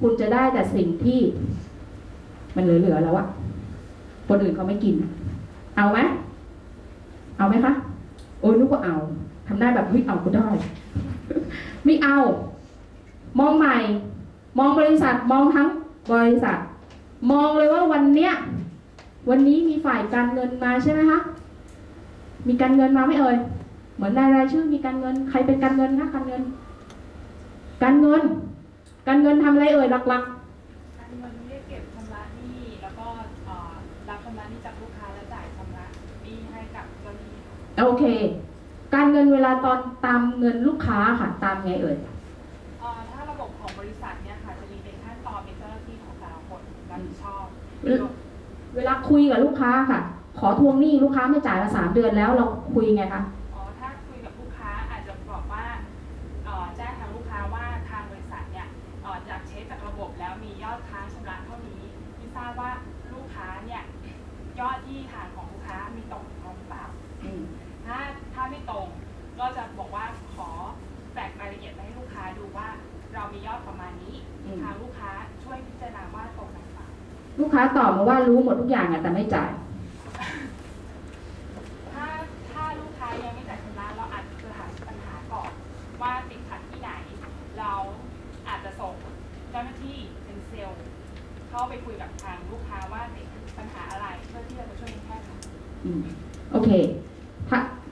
คุณจะได้แต่สิ่งที่ มันเหลือๆแล้วอะคนอื่นเขาไม่กิน เอาไหมเอาไหมคะโอ้ยนึกว่าเอาทำได้แบบเฮ้ยเอาก็ได้ ไม่เอา มองใหม่ มองบริษัท มองทั้งบริษัท มองเลยว่าวันเนี้ย วันนี้มีฝ่ายการเงินมาใช่ไหมคะ มีการเงินมาไหม่เอ่ย เหมือนรายรายชื่อมีการเงิน ใครเป็นการเงินคะการเงิน การเงิน การเงินทำอะไรเอ่ยหลักการเงินเรียกเก็บชำระหนี้แล้วก็เอ่อรับชำระหนี้จากลูกค้าและจ่ายชำระหนี้ให้กับเจ้าหนี้ค่ะๆโอเค การเงินเวลาตอนตามเงินลูกค้าค่ะตามไงเอ่ยเอ่อถ้าระบบของบริษัทเนี่ยค่ะจะมีเป็นขั้นตอนเป็นเจ้าหน้าที่ของแต่ละคนรับผิดชอบอืมเวลาคุยกับลูกค้าค่ะ ขอทวงหนี้ลูกค้าไม่จ่ายมาสามเดือนแล้วเราคุยไงคะ ว่าลูกค้าเนี่ยยอดที่ทางของลูกค้ามีตรงหรือเปล่าอืมถ้าถ้าไม่ตรงก็จะบอกว่าขอแตกรายละเอียดไปให้ลูกค้าดูว่า เรามียอดประมาณนี้อืมทางลูกค้าช่วยพิจารณาว่าตรงไหนเปล่าลูกค้าตอบมาว่ารู้หมดทุกอย่างอะแต่ไม่จ่าย ถ้าถ้าลูกค้ายังไม่จ่ายชำระเราอาจจะหาปัญหาก่อนว่าติดขัดที่ไหน เราอาจจะส่งเจ้าหน้าที่เป็นเซลล์เข้าไปคุยกับทางลูกค้าว่าติดปัญหาอะไรเพื่อที่จะมาช่วยแก้ไข อืม โอเค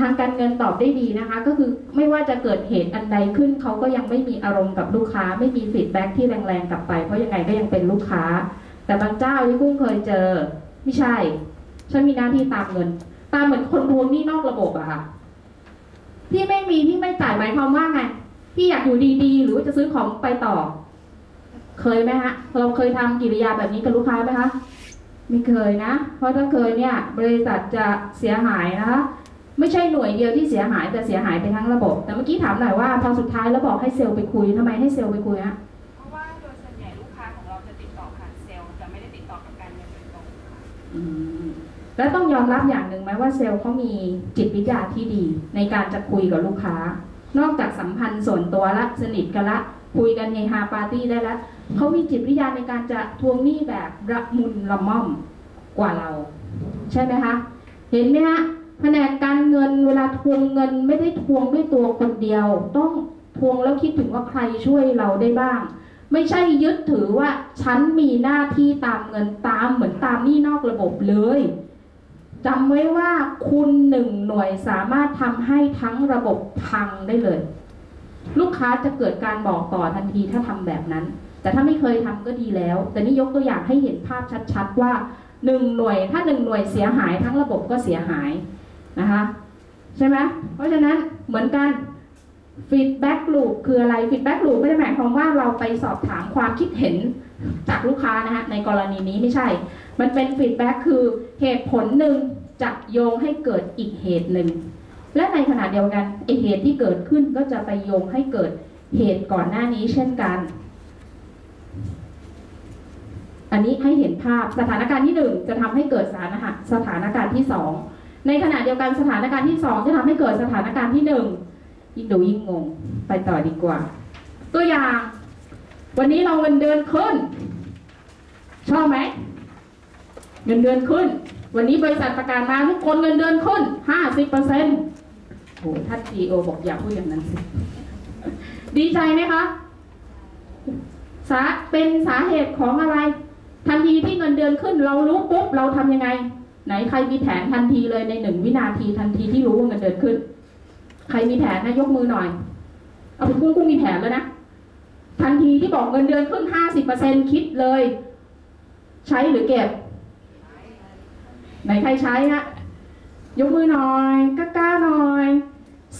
ทางการเงินตอบได้ดีนะคะ ก็คือไม่ว่าจะเกิดเหตุอันใดขึ้นเขาก็ยังไม่มีอารมณ์กับลูกค้า ไม่มีฟีดแบ็กที่แรงๆกลับไป เพราะยังไงก็ยังเป็นลูกค้า แต่บางเจ้าที่กุ้งเคยเจอ ไม่ใช่ ฉันมีหน้าที่ตามเงิน ตามเหมือนคนทวงหนี้นอกระบบอะค่ะพี่ไม่มีพี่ไม่จ่ายหมายความว่าไงพี่อยากอยู่ดีๆ หรือว่าจะซื้อของไปต่อ เคยไหมฮะ เราเคยทำกิริยาแบบนี้กับลูกค้าไหมคะ ไม่เคยนะ เพราะถ้าเคยเนี่ยบริษัทจะเสียหายนะคะไม่ใช่หน่วยเดียวที่เสียหายแต่เสียหายไปทั้งระบบ แต่เมื่อกี้ถามหน่อยว่าพอสุดท้ายแล้วบอกให้เซลล์ไปคุยทำไมให้เซลล์ไปคุยฮะเพราะว่าโดยส่วนใหญ่ลูกค้าของเราจะติดต่อผ่านเซลล์จะไม่ได้ติดต่อกับการเงินโดยตรงค่ะอืมแล้วต้องยอมรับอย่างหนึ่งไหมว่าเซลล์เขามีจิตวิทยาที่ดี ในการจะคุยกับลูกค้า นอกจากสัมพันธ์ส่วนตัวละสนิทกันละ คุยกันเฮฮาปาร์ตี้ได้แล้ว เขามีจิตวิทยาในการจะทวงหนี้แบบระมุนละม่อมกว่าเรา ใช่ไหมคะ เห็นไหมฮะแผนกการเงินเวลาทวงเงินไม่ได้ทวงด้วยตัวคนเดียว ต้องทวงแล้วคิดถึงว่าใครช่วยเราได้บ้าง ไม่ใช่ยึดถือว่าฉันมีหน้าที่ตามเงินตามเหมือนตามหนี้นอกระบบเลยจำไว้ว่าคุณหนึ่งหน่วยสามารถทำให้ทั้งระบบพังได้เลย ลูกค้าจะเกิดการบอกต่อทันทีถ้าทำแบบนั้น แต่ถ้าไม่เคยทำก็ดีแล้ว แต่นี่ยกตัวอย่างให้เห็นภาพชัด ๆ ว่าหนึ่งหน่วยถ้าหนึ่งหน่วยเสียหายทั้งระบบก็เสียหายนะคะใช่ไหมเพราะฉะนั้นเหมือนกันฟีดแบ็กลูปคืออะไรฟีดแบ็กลูปไม่ได้หมายความว่าเราไปสอบถามความคิดเห็นจากลูกค้านะฮะในกรณีนี้ไม่ใช่ มันเป็นฟีดแบ็กคือเหตุผลหนึ่งจะโยงให้เกิดอีกเหตุหนึ่ง และในขณะเดียวกันไอเหตุที่เกิดขึ้นก็จะไปโยงให้เกิดเหตุก่อนหน้านี้เช่นกัน อันนี้ให้เห็นภาพสถานการณ์ที่หนึ่งจะทำให้เกิดสถานะสถานการณ์ที่สองในขณะเดียวกันสถานการณ์ที่สองจะทำให้เกิดสถานการณ์ที่หนึ่งยิ่งดูยิ่งงง ไปต่อดีกว่า ตัวอย่าง วันนี้เราเงินเดือนขึ้น ชอบไหมเงินเดือนขึ้น วันนี้บริษัทประกาศมาทุกคนเงินเดือนขึ้นห้าสิบเปอร์เซ็นต์โอ้ท่านซีโอบอกอย่าพูดอย่างนั้นสิ ดีใจไหมคะสาเป็นสาเหตุของอะไร ทันทีที่เงินเดือนขึ้น เรารู้ปุ๊บเราทำยังไง ไหนใครมีแผนทันทีเลยในหนึ่งวินาทีทันทีที่รู้ว่าเงินเดือนขึ้น ใครมีแผนนะยกมือหน่อย เอาเป็นกุ้งกุ้งมีแผนแล้วนะทันทีที่บอกเงินเดือนขึ้นห้าสิบเปอร์เซ็นคิดเลย ใช้หรือเก็บ ไหนใครใช้ฮะยกมือหน่อยกล้าหน่อย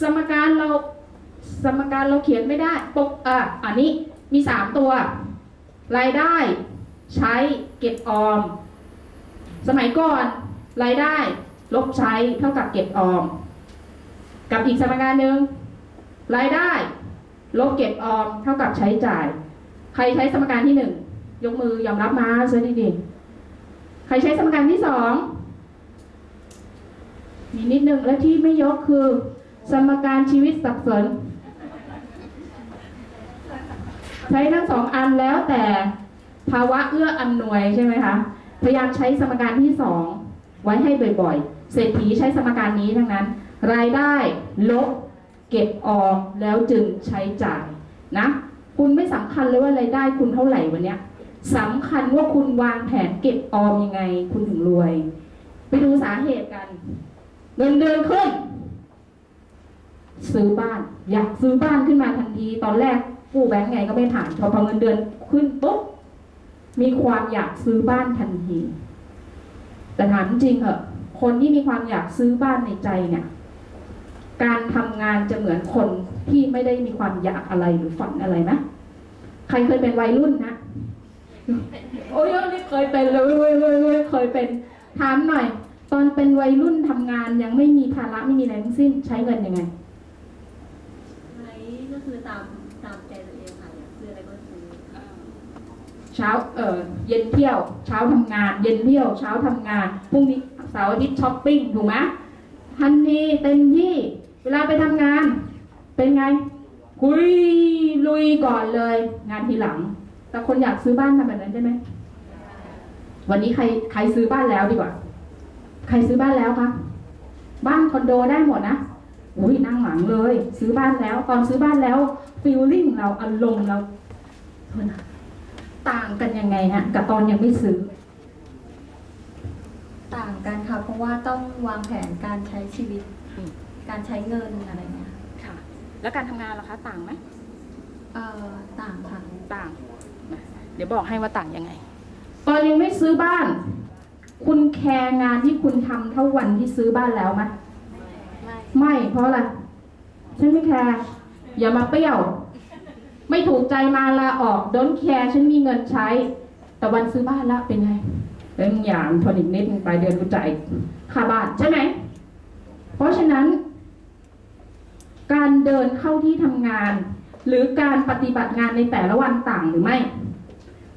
สมการเราสมการเราเขียนไม่ได้ปกอะอันนี้มีสามตัว รายได้ ใช้เก็บออม สมัยก่อนรายได้ ลบใช้เท่ากับเก็บออม กับอีกสมการหนึ่งรายได้ ลบเก็บออม เท่ากับใช้จ่าย ใครใช้สมการที่หนึ่งยกมือยอมรับมาเสียดีๆใครใช้สมการที่สองมีนิดนึงและที่ไม่ยกคือ สมการชีวิตสับสน ใช้ทั้งสองอันแล้วแต่ ภาวะเอื้ออำนวยใช่ไหมคะพยายามใช้สมการที่สองไว้ให้บ่อยๆ เศรษฐีใช้สมการนี้ทั้งนั้น รายได้ลบเก็บออกแล้วจึงใช้จ่ายนะคุณไม่สำคัญเลยว่ารายได้คุณเท่าไหร่วันเนี้ยสำคัญว่าคุณวางแผนเก็บออมยังไง คุณถึงรวย ไปดูสาเหตุกัน เงินเดือนขึ้น ซื้อบ้าน อยากซื้อบ้านขึ้นมาทันที ตอนแรกกู้แบงก์ไงก็ไม่ผ่านพอพอเงินเดือนขึ้นปุ๊บ มีความอยากซื้อบ้านทันที แต่ถามจริงเหอะคนที่มีความอยากซื้อบ้านในใจเนี่ย การทำงานจะเหมือนคนที่ไม่ได้มีความอยากอะไรหรือฝันอะไรไหมใครเคยเป็นวัยรุ่นนะโอ้ยนี่เคยเป็นเลยเว้ยเว้ยเคยเป็นถามหน่อย ตอนเป็นวัยรุ่นทำงานยังไม่มีภาระไม่มีอะไรทั้งสิ้นใช้เงินยังไงใช้ก็คือตามตามใจตัวเองค่ะอยากซื้ออะไรก็ซื้อ เช้าเออเย็นเที่ยว เช้าทำงาน เย็นเที่ยว เช้าทำงานพรุ่งนี้เสาร์อาทิตย์ช้อปปิ้งถูกไหมทันทีเต็มที่เวลาไปทำงาน เป็นไง คุยลุยก่อนเลย งานทีหลัง แต่คนอยากซื้อบ้านทำแบบนั้นได้ไหมวันนี้ใครใครซื้อบ้านแล้วดีกว่า ใครซื้อบ้านแล้วคะบ้านคอนโดได้หมดนะอุ้ยนั่งหลังเลย ซื้อบ้านแล้ว ตอนซื้อบ้านแล้วฟีลลิ่งเราอารมณ์เราโทษนะ ต่างกันยังไงฮะกับตอนยังไม่ซื้อ ต่างกันค่ะ เพราะว่าต้องวางแผนการใช้ชีวิตอืมการใช้เงินอะไรเงี้ยค่ะ แล้วการทำงานล่ะคะต่างไหมเอ่อต่างค่ะ ต่างเดี๋ยวบอกให้ว่าต่างยังไง ตอนยังไม่ซื้อบ้าน คุณแคร์งานที่คุณทำเท่าวันที่ซื้อบ้านแล้วไหมไม่ ไม่เพราะอะไรฉันไม่แคร์อย่ามาเปรี้ยว ไม่ถูกใจมาลาออกด o น t แคร์ฉันมีเงินใช้ แต่วันซื้อบ้านแล้วเป็นไงเรื่องอย่างทนอีกนิดนึงไปเดือนกูจ่ายค่าบ้านใช่ไหม เพราะฉะนั้น การเดินเข้าที่ทำงาน หรือการปฏิบัติงานในแต่ละวันต่างหรือไม่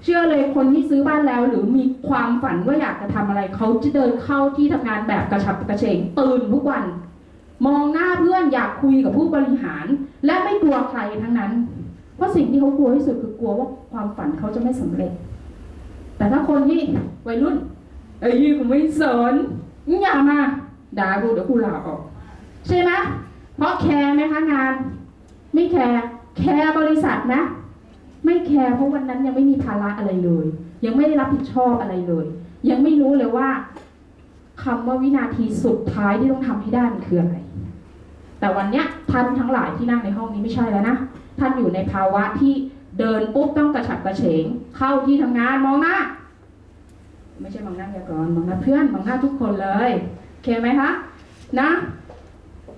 เชื่อเลยคนที่ซื้อบ้านแล้ว หรือมีความฝันว่าอยากจะทำอะไร เขาจะเดินเข้าที่ทำงานแบบกระฉับกระเฉงตื่นทุกวัน มองหน้าเพื่อนอยากคุยกับผู้บริหาร และไม่กลัวใครทั้งนั้น เพราะสิ่งที่เขากลัวที่สุดคือกลัวว่าความฝันเขาจะไม่สำเร็จ แต่ถ้าคนที่วัยรุ่น เอ้ยกูไม่สนมึงอย่ามาด่ากูเดี๋ยวกูลาออก ใช่ไหมเพราะแคร์ไหมคะงาน ไม่แคร์แคร์บริษัทนะไม่แคร์เพราะวันนั้นยังไม่มีภาระอะไรเลย ยังไม่ได้รับผิดชอบอะไรเลย ยังไม่รู้เลยว่าคำว่าวินาทีสุดท้ายที่ต้องทำให้ได้มันคืออะไรแต่วันเนี้ยท่านทั้งหลายที่นั่งในห้องนี้ไม่ใช่แล้วนะ ท่านอยู่ในภาวะที่เดินปุ๊บต้องกระฉับกระเฉง เข้าที่ทำงานมองหน้า ไม่ใช่มองหน้าแกก่อนมองหน้าเพื่อนมองหน้าทุกคนเลยโอเคไหมคะนะ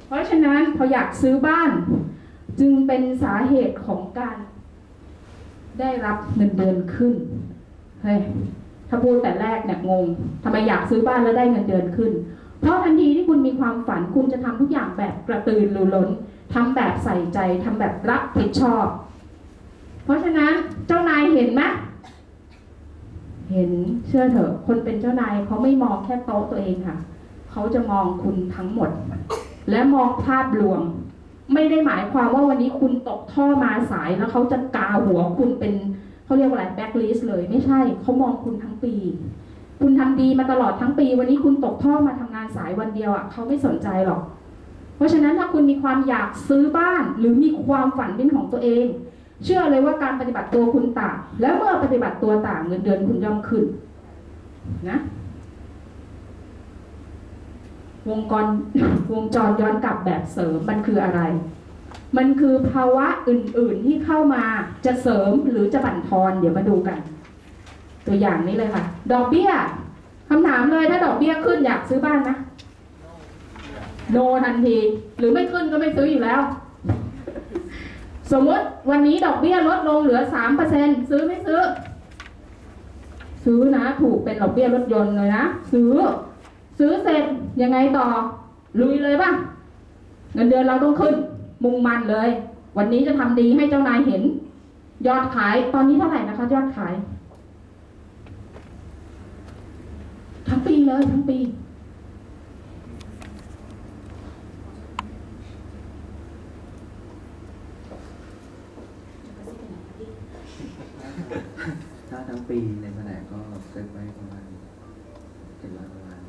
เพราะฉะนั้นพออยากซื้อบ้าน จึงเป็นสาเหตุของการ ได้รับเงินเดือนขึ้นเฮ้ยถ้าพูดแต่แรกเนี่ยงงทำไมอยากซื้อบ้านแล้วได้เงินเดือนขึ้น เพราะทันทีที่คุณมีความฝันคุณจะทำทุกอย่างแบบกระตือรือร้น ทำแบบใส่ใจทำแบบรับผิดชอบ เพราะฉะนั้นเจ้านายเห็นไหมเห็นเชื่อเถอะ คนเป็นเจ้านายเขาไม่มองแค่โต๊ะตัวเองค่ะ เขาจะมองคุณทั้งหมด และมองภาพรวม ไม่ได้หมายความว่าวันนี้คุณตกท่อมาสายแล้วเขาจะกาหัวคุณเป็นเขาเรียกว่าอะไรแบ็คลิสเลยไม่ใช่ เขามองคุณทั้งปี คุณทำดีมาตลอดทั้งปี วันนี้คุณตกท่อมาทำงานสายวันเดียวอะเขาไม่สนใจหรอก เพราะฉะนั้นถ้าคุณมีความอยากซื้อบ้าน หรือมีความฝันเป็นของตัวเอง เชื่อเลยว่าการปฏิบัติตัวคุณต่าง แล้วเมื่อปฏิบัติตัวต่างเงินเดือนคุณย่อมขึ้นนะวงกรวงจรย้อนกลับแบบเสริมมันคืออะไร มันคือภาวะอื่นๆที่เข้ามาจะเสริมหรือจะบั่นทอนเดี๋ยวมาดูกัน ตัวอย่างนี้เลยค่ะ ดอกเบี้ยคำถามเลยถ้าดอกเบี้ยขึ้นอยากซื้อบ้านนะ โนทันที หรือไม่ขึ้นก็ไม่ซื้ออยู่แล้ว สมมติวันนี้ดอกเบี้ยลดลงเหลือสามเปอร์เซ็นซื้อไม่ซื้อ ซื้อนะถูกเป็นดอกเบี้ยรถยนต์เลยนะซื้อ ซื้อเสร็จยังไงต่อ ลุยเลยป่ะเงินเดือนเราต้องขึ้น มุ่งมันเลย วันนี้จะทำดีให้เจ้านายเห็น ยอดขายตอนนี้เท่าไหร่นะคะ ยอดขาย ทั้งปีเลยทั้งปี ย ถ้าทั้งปีในแผนกก็เซ็ตไว้ประมาณเจ็ดร้อยกว่าล้าน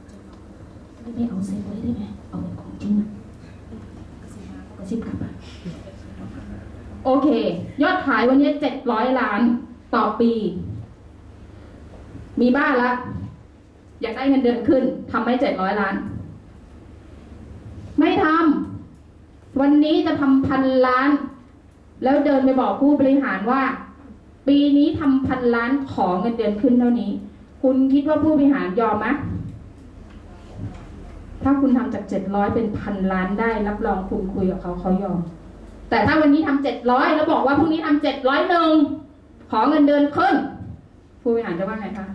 ไม่ไม่เอาเซฟไว้ได้ไหมเอาเป็นของจริงอะกระซิบกลับอะ โอเค ยอดขายวันนี้เจ็ดร้อยล้านต่อปี มีบ้านละ อยากได้เงินเดือนขึ้นทำให้เจ็ดร้อยล้าน ไม่ทำวันนี้จะทำพันล้าน แล้วเดินไปบอกผู้บริหารว่า ปีนี้ทำพันล้านขอเงินเดือนขึ้นเท่านี้ คุณคิดว่าผู้บริหารยอมไหมถ้าคุณทำจากเจ็ดร้อยเป็นพันล้านได้ รับรองคุณคุยกับเขาเขายอม แต่ถ้าวันนี้ทำเจ็ดร้อยแล้วบอกว่าพรุ่งนี้ทำเจ็ดร้อยหนึ่งขอเงินเดือนขึ้นผู้บริหารจะว่าไงคะ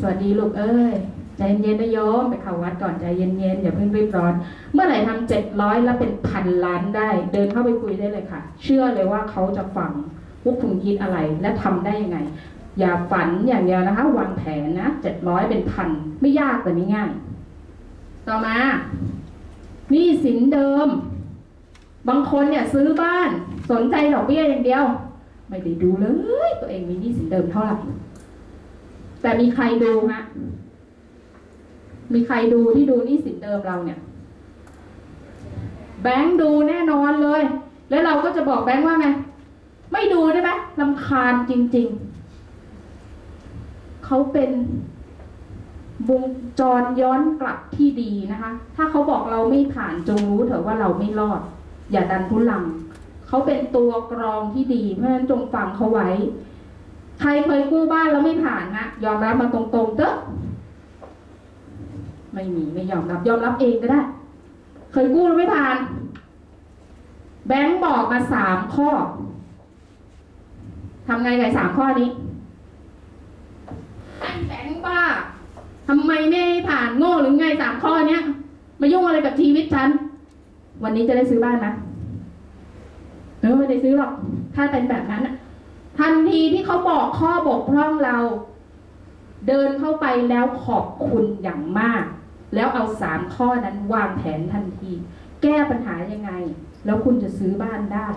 สวัสดีลูกเอ้ยใจเย็นๆนะโยมไปเข้าวัดก่อนใจเย็นๆอย่าเพิ่งรีบร้อน เมื่อไหร่ทำเจ็ดร้อยแล้วเป็นพันล้านได้ เดินเข้าไปคุยได้เลยค่ะ เชื่อเลยว่าเขาจะฟังว่าคุณคิดอะไรและทำได้ยังไง อย่าฝันอย่างเดียวนะคะ วางแผนนะเจ็ดร้อยเป็นพันไม่ยากแต่ไม่ง่าย ต่อมาหนี่สินเดิม บางคนเนี่ยซื้อบ้านสนใจดอกเบี้ยอย่างเดียว ไม่ได้ดูเลย ตัวเองมีหนี้สินเดิมเท่าไหร่แต่มีใครดูฮะมีใครดูที่ดูหนี้สินเดิมเราเนี่ย แบงค์ดูแน่นอนเลย แล้วเราก็จะบอกแบงค์ว่าไงไม่ดูได้ไหมลำคาญจริง ๆ เขาเป็นวงจรย้อนกลับที่ดีนะคะ ถ้าเขาบอกเราไม่ผ่านจงรู้เถอะว่าเราไม่รอด อย่าดันทุลังเขาเป็นตัวกรองที่ดีเพราะฉะนั้นจงฟังเขาไว้ ใครเคยกู้บ้านแล้วไม่ผ่านนะยอมรับมาตรงๆเถอะไม่มีไม่ยอมรับ ยอมรับเองก็ได้ เคยกู้แล้วไม่ผ่าน แบงค์บอกมาสามข้อทำไงกับสามข้อนี้แบงค์บ้าทำไมไม่ผ่านโง่หรือไงสามข้อเนี้ยมายุ่งอะไรกับชีวิตฉัน วันนี้จะได้ซื้อบ้านไหมเออไม่ได้ซื้อหรอก ถ้าเป็นแบบนั้นน่ะทันทีที่เขาบอกข้อบกพร่องเรา เดินเข้าไปแล้วขอบคุณอย่างมาก แล้วเอาสามข้อนั้นวางแผนทันที แก้ปัญหายังไง แล้วคุณจะซื้อบ้านได้